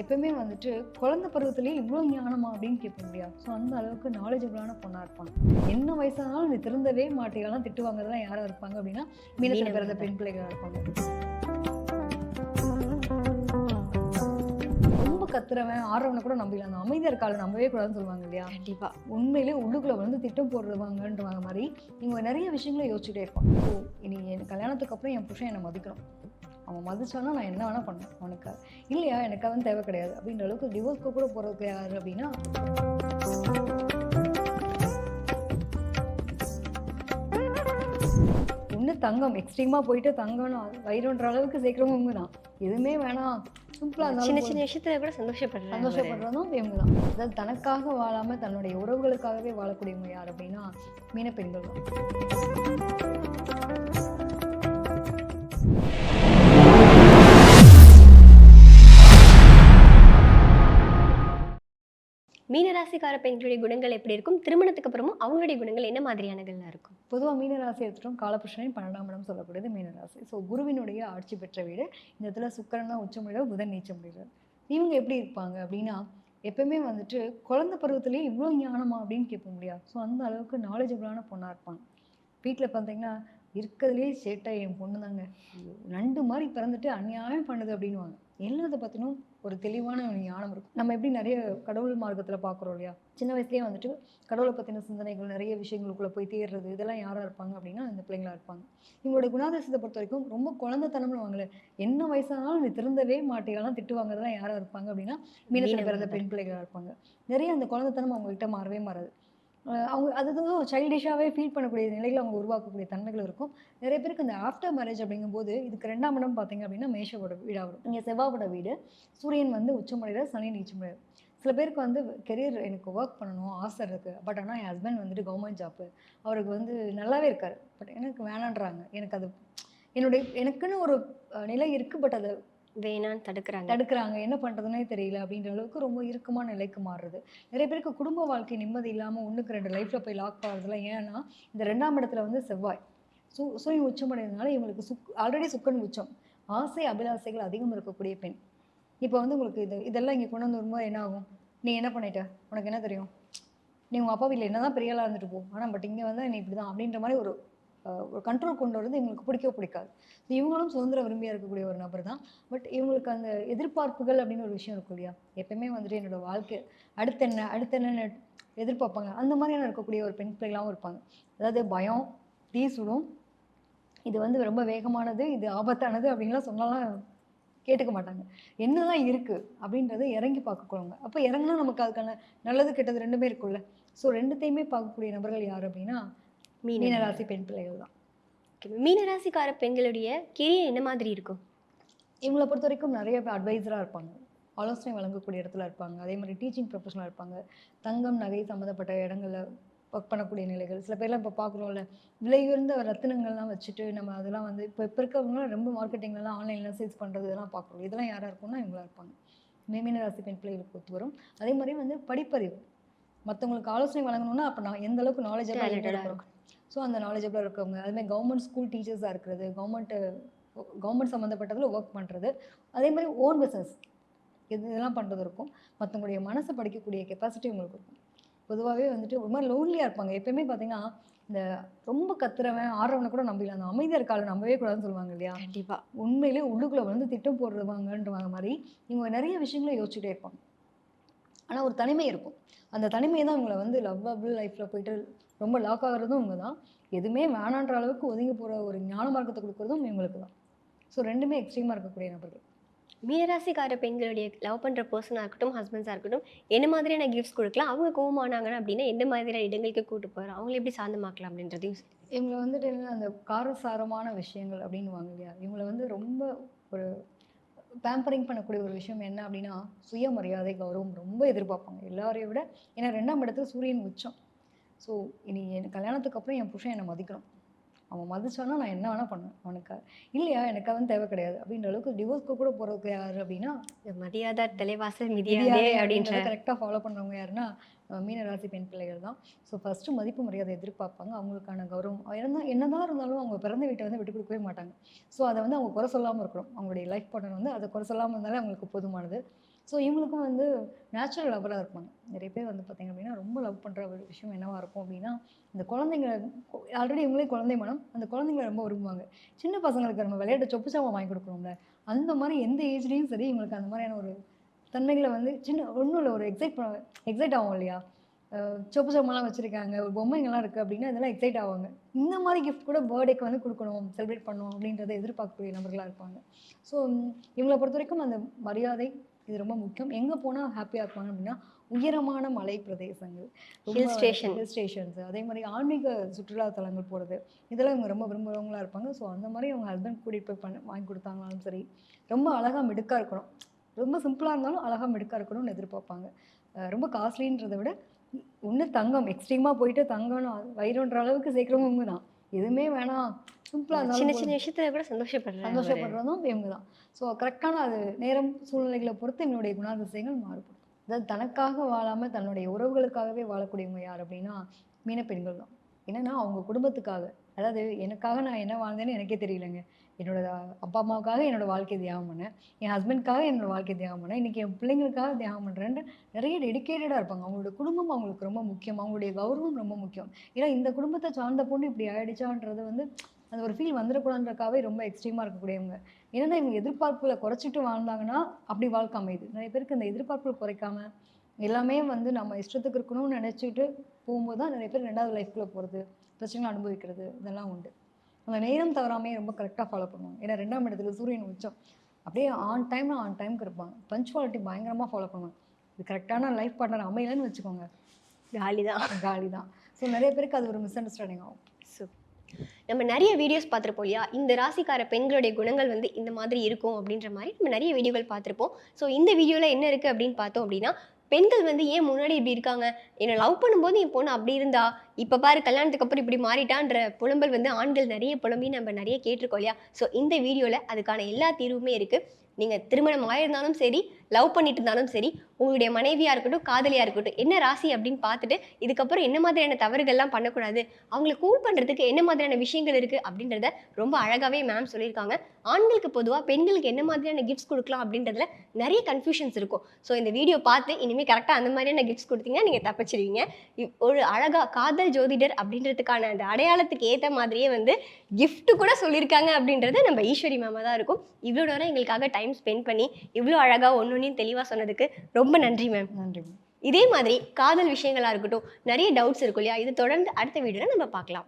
எப்பவுமே வந்துட்டு குழந்தை பருவத்திலேயே இவ்வளோ ஞானமா அப்படின்னு கேட்க முடியாது ஸோ அந்த அளவுக்கு நாலேஜபிளான பொண்ணாக இருப்பாங்க என்ன வயசானாலும் நீ திருந்தவே மாட்டேங்கலாம் திட்டு வாங்குறதுலாம் யாராக இருப்பாங்க அப்படின்னா மீனத்தில் பிறந்த பெண் பிள்ளைகளாக இருப்பாங்க. ரொம்ப கத்துறவன் ஆடுறவனை கூட நம்பிடலாம் அந்த அமைதியாக இருக்காள் நம்பவே கூடாதுன்னு சொல்லுவாங்க இல்லையா? கண்டிப்பா. உண்மையிலே உள்ளுக்குள்ள வந்து திட்டம் போடுறவாங்கன்றவாங்க மாதிரி இவங்க நிறைய விஷயங்களை யோசிச்சுட்டே இருப்பான். ஓ இனி என் கல்யாணத்துக்கு அப்புறம் என் புருஷன் என்னை மதிக்கணும். அவன் மதிச்சானா நான் என்ன வேணா பண்ணேன் அவனுக்கு இல்லையா எனக்கு அவன் தேவை கிடையாது. அப்படின்ற அளவுக்கு டிவோர்ஸ்க்கு கூட போகிறதுக்கு யார் அப்படின்னா இன்னும் தங்கம் எக்ஸ்ட்ரீமாக போயிட்டு தங்கம்னு வயிறுன்ற அளவுக்கு சேர்க்குறவங்க தான். எதுவுமே வேணாம். சிம்பிளாக சின்ன சின்ன விஷயத்துல கூட சந்தோஷப்படுறாங்க சந்தோஷப்படுறதும் இவங்க தான். அதாவது தனக்காக வாழாம தன்னுடைய உறவுகளுக்காகவே வாழக்கூடியவங்க யார் அப்படின்னா மீன பெண்கள் தான். மீனராசிக்கார பெண்களுடைய குணங்கள் எப்படி இருக்கும்? திருமணத்துக்கு அப்புறமும் அவங்களுடைய குணங்கள் என்ன மாதிரியானகள்லாம் இருக்கும்? பொதுவாக மீனராசி எடுத்துட்டோம். காலபுருஷனின் பன்னெண்டாம் இடம் சொல்லக்கூடியது மீனராசி. ஸோ குருவினுடைய ஆட்சி பெற்ற வீடு. இந்த இடத்துல சுக்கரன் உச்ச முடியல புதன் நீச்ச முடியல இவங்க எப்படி இருப்பாங்க அப்படின்னா எப்பவுமே வந்துட்டு குழந்தை பருவத்திலேயே இவ்வளோ ஞானமா அப்படின்னு கேட்க முடியாது ஸோ அந்த அளவுக்கு நாலேஜபிளான பொண்ணாக இருப்பாங்க வீட்டில் பார்த்தீங்கன்னா இருக்கிறதுலே சேட்டாக என் பொண்ணு தாங்க நண்டு மாதிரி பிறந்துட்டு அநியாயம் பண்ணுது அப்படின்னுவாங்க. எல்லாத்தை பற்றினும் ஒரு தெளிவான ஞானம் இருக்கும். நம்ம எப்படி நிறைய கடவுள் மார்க்கத்தில் பார்க்குறோம் இல்லையா? சின்ன வயசுலேயே வந்துட்டு கடவுளை பற்றின சிந்தனைகள் நிறைய விஷயங்களுக்குள்ளே போய் தேடுறது இதெல்லாம் யாராக இருப்பாங்க அப்படின்னா இந்த பிள்ளைங்களா இருப்பாங்க. இவங்களோட குணாதிசத்தை பொறுத்த வரைக்கும் ரொம்ப குழந்தைத்தனம்னு வாங்கல. என்ன வயசானாலும் நீ திருந்தவே மாட்டேங்கலாம் திட்டு வாங்குறதுலாம் யாராக இருப்பாங்க அப்படின்னா மீனத்தில் பிறந்த பெண் பிள்ளைகளாக இருப்பாங்க. நிறைய அந்த குழந்தைத்தனம் அவங்ககிட்ட மாறவே மாறாது. அவங்க அது வந்து சைல்டிஷாகவே ஃபீல் பண்ணக்கூடிய நிலையில் அவங்க உருவாக்கக்கூடிய தன்மைகள் இருக்கும். நிறைய பேருக்கு இந்த ஆஃப்டர் மேரேஜ் அப்படிங்கும்போது இதுக்கு ரெண்டாம் இடம் பார்த்தீங்க அப்படின்னா மேஷவோட வீடாக வரும். இங்கே செவ்வாவோட வீடு சூரியன் வந்து உச்சமுடையில சனி நீச்சமடைகிற சில பேருக்கு வந்து கெரியர் எனக்கு ஒர்க் பண்ணணும் ஆசை இருக்குது பட் ஆனால் என் ஹஸ்பண்ட் வந்துட்டு கவர்மெண்ட் ஜாப்பு அவருக்கு வந்து நல்லாவே இருக்கார். பட் எனக்கு வேணான்றாங்க. எனக்கு அது என்னுடைய எனக்குன்னு ஒரு நிலை இருக்குது பட் அதை வேணான்னு தடுக்கிறாங்க. தடுக்கிறாங்க. என்ன பண்ணுறதுனே தெரியல. அப்படின்ற அளவுக்கு ரொம்ப இறுக்கமான நிலைக்கு மாறுறது. நிறைய பேருக்கு குடும்ப வாழ்க்கை நிம்மதி இல்லாமல் ஒன்றுக்கு ரெண்டு லைஃப்பில் போய் லாக் ஆகுறதுலாம் ஏன்னா இந்த ரெண்டாம் இடத்துல வந்து செவ்வாய். சு சூரியன் உச்சமடைகிறதுனால இவங்களுக்கு சுக் ஆல்ரெடி சுக்கன் உச்சம். ஆசை அபிலாசைகள் அதிகம் இருக்கக்கூடிய பெண். இப்போ வந்து உங்களுக்கு இது இதெல்லாம் இங்கே கொண்டு வந்து வரும்போது என்ன ஆகும்? நீ என்ன பண்ணிட்ட? உனக்கு என்ன தெரியும்? நீ உங்கள் அப்பா வீட்டில் என்ன தான் பெரிய இருந்துட்டு போ. ஆனால் பட் இங்கே வந்து நீ இப்படி தான் அப்படின்ற மாதிரி ஒரு ஒரு கண்ட்ரோல் கொண்டு வரது இவங்களுக்கு பிடிக்கவே பிடிக்காது. ஸோ இவங்களும் சுதந்திர விரும்பியாக இருக்கக்கூடிய ஒரு நபர் தான். பட் இவங்களுக்கு அந்த எதிர்பார்ப்புகள் அப்படின்னு ஒரு விஷயம் இருக்கும் இல்லையா? எப்பயுமே வந்துட்டு என்னோட வாழ்க்கை அடுத்து என்ன அடுத்து என்னென்ன எதிர்பார்ப்பாங்க. அந்த மாதிரியான இருக்கக்கூடிய ஒரு பெண் பிள்ளைகளாகவும் இருப்பாங்க. அதாவது பயம் தீ சுடும் இது வந்து ரொம்ப வேகமானது இது ஆபத்தானது அப்படின்லாம் சொன்னாலாம் கேட்டுக்க மாட்டாங்க. என்னதான் இருக்குது அப்படின்றத இறங்கி பார்க்கக்கூடாங்க அப்போ இறங்கினா நமக்கு அதுக்கான நல்லது கெட்டது ரெண்டுமே இருக்கும்ல. ஸோ ரெண்டுத்தையுமே பார்க்கக்கூடிய நபர்கள் யார் அப்படின்னா மீனராசி. பெண் பிள்ளைகள் தான். மீனராசிக்கார பெண்களுடைய கெரியர் என்ன மாதிரி இருக்கும்? இவங்களை பொறுத்த வரைக்கும் நிறைய பேர் அட்வைசராக இருப்பாங்க. ஆலோசனை வழங்கக்கூடிய இடத்துல இருப்பாங்க. அதே மாதிரி டீச்சிங் ப்ரொஃபஷனலாக இருப்பாங்க. தங்கம் நகை சம்மந்தப்பட்ட இடங்களில் ஒர்க் பண்ணக்கூடிய நிலைகள். சில பேர்லாம் இப்போ பார்க்குறோம்ல விலையுயர்ந்த ரத்தினங்கள்லாம் வச்சுட்டு நம்ம அதெல்லாம் வந்து இப்போ இப்போ இருக்கவங்களாம் ரொம்ப மார்க்கெட்டிங்லலாம் ஆன்லைனில் சேல்ஸ் பண்ணுறது இதெல்லாம் பார்க்குறோம் இதெல்லாம் யாராக இருக்கும்னா இவங்களா இருப்பாங்க. மீன ராசி பெண் பிள்ளைகளுக்கு ஒத்து வரும். அதே மாதிரி வந்து படிப்பறிவு. மற்றவங்களுக்கு ஆலோசனை வழங்கணும்னா அப்போ நான் எந்த அளவுக்கு நாலேஜாக இருக்கும் ஸோ அந்த நாலேஜபிளாக இருக்கவங்க. அதுமாதிரி கவர்மெண்ட் ஸ்கூல் டீச்சர்ஸாக இருக்கிறது கவர்மெண்ட் கவர்மெண்ட் சம்மந்தப்பட்டதில் ஒர்க் பண்ணுறது அதே மாதிரி ஓன் பிஸ்னஸ் இது இதெல்லாம் பண்ணுறது இருக்கும். மற்றவங்களுடைய மனசை படிக்கக்கூடிய கெப்பாசிட்டி உங்களுக்கு இருக்கும். பொதுவாகவே வந்துட்டு ஒரு மாதிரி லோன்லியாக இருப்பாங்க. எப்பயுமே பார்த்தீங்கன்னா இந்த ரொம்ப கத்துறவன் ஆடுறவனை கூட நம்பிடலாம். அந்த அமைதியாக இருக்காள் நம்பவே கூடாதுன்னு சொல்லுவாங்க இல்லையா? கண்டிப்பா. உண்மையிலே உள்ளுக்குள்ள வந்து திட்டம் போடுறவாங்கன்றவாங்க மாதிரி இவங்க நிறைய விஷயங்களை யோசிச்சுட்டே இருப்பாங்க. ஆனால் ஒரு தனிமை இருக்கும். அந்த தனிமை தான் இவங்களை வந்து லவ்வபிள் லைஃப்பில் போயிட்டு ரொம்ப லாக் ஆகுறதும் இவங்க தான் எதுவுமே வேணான்ற அளவுக்கு ஒதுங்கி போகிற ஒரு ஞான மார்க்கத்தை கொடுக்குறதும் இவங்களுக்கு தான் ஸோ ரெண்டுமே எக்ஸ்ட்ரீமாக இருக்கக்கூடிய நபர்கள். மீனராசிக்கார பெண்களுடைய லவ் பண்ற பர்சனாக இருக்கட்டும் ஹஸ்பண்ட்ஸாக இருக்கட்டும் என்ன மாதிரியான கிஃப்ட்ஸ் கொடுக்கலாம் அவங்க கோவமானாங்கன்னா அப்படின்னா எந்த மாதிரியான இடங்களுக்கு கூட்டு போகிறோம் அவங்களை எப்படி சாந்தமாக்கலாம் அப்படின்றதையும். இவங்களை வந்துட்டு என்ன அந்த காரசாரமான விஷயங்கள் அப்படின்னு வாங்க இல்லையா? இவங்களை வந்து ரொம்ப ஒரு பேம்பரிங் பண்ணக்கூடிய ஒரு விஷயம் என்ன அப்படின்னா சுயமரியாதை கௌரவம் ரொம்ப எதிர்பார்ப்பாங்க. எல்லாரையும் விட ஏன்னா ரெண்டாம் இடத்துல சூரியன் உச்சம். ஸோ இனி என் கல்யாணத்துக்கு அப்புறம் என் புருஷன் என்னை மதிக்கணும். அவன் மதிச்சானா நான் என்ன வேணால் பண்ணுவேன். அவனுக்கு இல்லையா எனக்கு அவன் தேவை கிடையாது. அப்படின்ற அளவுக்கு டிவோர்ஸ்க்கு கூட போகிறதுக்கு யார் அப்படின்னா மரியாதை தலைவாசல் மிதியாதே அப்படின்ற கரெக்டாக ஃபாலோ பண்ணுறவங்க யாருன்னா மீனராசி பெண் பிள்ளைகள் தான். ஸோ ஃபஸ்ட்டு மதிப்பு மரியாதை எதிர்பார்ப்பாங்க. அவங்களுக்கான கௌரவம். என்ன என்னதான் இருந்தாலும் அவங்க பிறந்த வீட்டை வந்து விட்டு கொடுக்கவே மாட்டாங்க. ஸோ அதை வந்து அவங்க குறை சொல்லாமல் இருக்கணும். அவங்களுடைய லைஃப் பார்ட்னர் வந்து அதை குறை சொல்லாமல் இருந்தாலே அவங்களுக்கு போதுமானது. ஸோ இவங்களுக்கும் வந்து நேச்சுரல் லவராக இருப்பாங்க. நிறைய பேர் வந்து பார்த்திங்க அப்படின்னா ரொம்ப லவ் பண்ணுற ஒரு விஷயம் என்னவாக இருக்கும் அப்படின்னா இந்த குழந்தைங்களை ஆல்ரெடி இவங்களே குழந்தை மனம். அந்த குழந்தைங்கள ரொம்ப விரும்புவாங்க. சின்ன பசங்களுக்கு நம்ம விளையாட்டு சொப்பு சாமான் வாங்கி கொடுக்குறோம்ல அந்த மாதிரி எந்த ஏஜ்லேயும் சரி இவங்களுக்கு அந்த மாதிரியான ஒரு தன்மைகளை வந்து சின்ன ஒன்றும் இல்லை ஒரு எக்ஸைட் பண்ண எக்ஸைட் ஆகும் இல்லையா? சொப்பு சாமான்லாம் வச்சுருக்காங்க ஒரு பொம்மைங்கள்லாம் இருக்குது அப்படின்னா இதெல்லாம் எக்ஸைட் ஆவாங்க. இந்த மாதிரி கிஃப்ட் கூட பர்த்டேக்கு வந்து கொடுக்கணும் செலிப்ரேட் பண்ணணும் அப்படின்றத எதிர்பார்க்கக்கூடிய நபர்களாக இருப்பாங்க. ஸோ இவங்களை பொறுத்த வரைக்கும் அந்த மரியாதை இது ரொம்ப முக்கியம். எங்கே போனால் ஹாப்பியாக இருப்பாங்க அப்படின்னா உயரமான மலை பிரதேசங்கள் Hill station. ஹில் ஸ்டேஷன்ஸ் அதே மாதிரி ஆன்மீக சுற்றுலா தலங்கள் போகிறது இதெல்லாம் இவங்க ரொம்ப விரும்புகிறவங்களா இருப்பாங்க. ஸோ அந்த மாதிரி அவங்க ஹஸ்பண்ட் கூட்டிகிட்டு போய் பண்ண வாங்கி கொடுத்தாங்கனாலும் சரி ரொம்ப அழகாக மிடுக்காக இருக்கணும். ரொம்ப சிம்பிளாக இருந்தாலும் அழகாக மிடுக்காக இருக்கணும்னு எதிர்பார்ப்பாங்க. ரொம்ப காஸ்ட்லின்றதை விட ஒன்று தங்கம் எக்ஸ்ட்ரீமாக போயிட்டு தங்கம்னு வயிறுன்ற அளவுக்கு சேர்க்குறவங்க இவங்க தான் எதுவுமே வேணாம். சிம்பிளாக சின்ன சின்ன விஷயத்துல கூட சந்தோஷப்படுறாங்க சந்தோஷப்படுறதும் இவங்க தான் ஸோ கரெக்டான அது நேரம் சூழ்நிலைகளை பொறுத்து இவனுடைய குணாதிசயங்கள் மாறுபடும். அதாவது தனக்காக வாழாமல் தன்னுடைய உறவுகளுக்காகவே வாழக்கூடியவங்க யார் அப்படின்னா மீனப்பெண்கள் தான் என்னன்னா அவங்க குடும்பத்துக்காக. அதாவது எனக்காக நான் என்ன வாழ்ந்தேன்னு எனக்கே தெரியலங்க. என்னோட அப்பா அம்மாவுக்காக என்னோடய வாழ்க்கையை தியாகம் பண்ணேன். என் ஹஸ்பண்ட்காக என்னோடய வாழ்க்கையை தியாகம் பண்ணேன். இன்றைக்கி என் பிள்ளைங்களுக்காக தியாகம் பண்ணுறேன்ட்டு நிறைய டெடிக்கேட்டடாக இருப்பாங்க. அவங்களோட குடும்பம் அவங்களுக்கு ரொம்ப முக்கியம். அவங்களுடைய கௌரவம் ரொம்ப முக்கியம். ஏன்னா இந்த குடும்பத்தை சார்ந்த பொண்ணு இப்படி ஆகிடுச்சான்றது வந்து அந்த ஒரு ஃபீல் வந்துடக்கூடாதுன்றக்காகவே ரொம்ப எக்ஸ்ட்ரீமாக இருக்கக்கூடியவங்க. என்னென்னா இவங்க எதிர்பார்ப்புகளை குறைச்சிட்டு வாழ்ந்தாங்கன்னா அப்படி வாழ்க்கை அமையுது. நிறைய பேருக்கு இந்த எதிர்பார்ப்புகளை குறைக்காம எல்லாமே வந்து நம்ம இஷ்டத்துக்கு இருக்கணும்னு நினச்சிட்டு போகும்போது தான் நிறைய பேர் ரெண்டாவது லைஃப்குள்ளே போகிறது பிரச்சனை அனுபவிக்கிறது இதெல்லாம் உண்டு. அந்த நேரம் தவறாமே ரொம்ப கரெக்டாக ஃபாலோ பண்ணுவாங்க ஏன்னா ரெண்டாம் இடத்துல சூரியன் உச்சம். அப்படியே ஆன் டைம்னா ஆன் டைம்க்கு இருப்பாங்க பஞ்சுவாலிட்டி பயங்கரமாக ஃபாலோ பண்ணுவாங்க இது கரெக்டான லைஃப் பார்ட்னர் அமையலன்னு வச்சுக்கோங்க. ஜாலி தான் காலி தான் ஸோ நிறைய பேருக்கு அது ஒரு மிஸ் அண்டர்ஸ்டாண்டிங் ஆகும் நம்ம நிறைய வீடியோஸ் பார்த்துருப்போம் இல்லையா? இந்த ராசிக்கார பெண்களுடைய குணங்கள் வந்து இந்த மாதிரி இருக்கும் அப்படின்ற மாதிரி நம்ம நிறைய வீடியோகள் பார்த்துருப்போம். ஸோ இந்த வீடியோவில் என்ன இருக்குது அப்படின்னு பார்த்தோம் அப்படின்னா பெண்கள் வந்து ஏன் முன்னாடி இப்படி இருக்காங்க? என்னை லவ் பண்ணும்போது என் பொண்ணு அப்படி இருந்தா? இப்போ பாரு கல்யாணத்துக்கு அப்புறம் இப்படி மாறிட்டான்ற புலம்பல் வந்து ஆண்கள் நிறைய புலம்பி நம்ம நிறைய கேட்டிருக்கோம் இல்லையா? ஸோ இந்த வீடியோவில் அதுக்கான எல்லா தீர்வுமே இருக்குது நீங்கள் திருமணம் ஆயிருந்தாலும் சரி லவ் பண்ணிட்டு இருந்தாலும் சரி உங்களுடைய மனைவியாக இருக்கட்டும் காதலியாக இருக்கட்டும் என்ன ராசி அப்படின்னு பார்த்துட்டு இதுக்கப்புறம் என்ன மாதிரியான தவறுகள்லாம் பண்ணக்கூடாது அவங்களை கூல் பண்ணுறதுக்கு என்ன மாதிரியான விஷயங்கள் இருக்குது அப்படின்றத ரொம்ப அழகாகவே மேம் சொல்லியிருக்காங்க. ஆண்களுக்கு பொதுவாக பெண்களுக்கு என்ன மாதிரியான கிஃப்ட்ஸ் கொடுக்கலாம் அப்படின்றதுல நிறைய கன்ஃபியூஷன்ஸ் இருக்கும். ஸோ இந்த வீடியோ பார்த்து இனிமேல் கரெக்டாக அந்த மாதிரியான கிஃப்ட்ஸ் கொடுத்தீங்கன்னா நீங்கள் தப்பிச்சிருவீங்க. இவ்- ஒரு அழகாக காதல் ஜோதிடர் அப்படின்றதுக்கான அந்த அடையாளத்துக்கு ஏற்ற மாதிரியே வந்து கிஃப்ட்டு கூட சொல்லியிருக்காங்க அப்படின்றது நம்ம ஈஸ்வரி மேமாக தான் இருக்கும். இவ்வளோ நேரம் எங்களுக்காக டைம் ஸ்பெண்ட் பண்ணி இவ்வளோ அழகாக ஒன்று ஒன்னொன்னையும் தெளிவாக சொன்னதுக்கு ரொம்ப நன்றி மேம் நன்றி இதே மாதிரி காதல் விஷயங்களா இருக்கட்டும் நிறைய டவுட்ஸ் இருக்கும் இல்லையா? இது தொடர்ந்து அடுத்த வீடியோவில் நம்ம பார்க்கலாம்.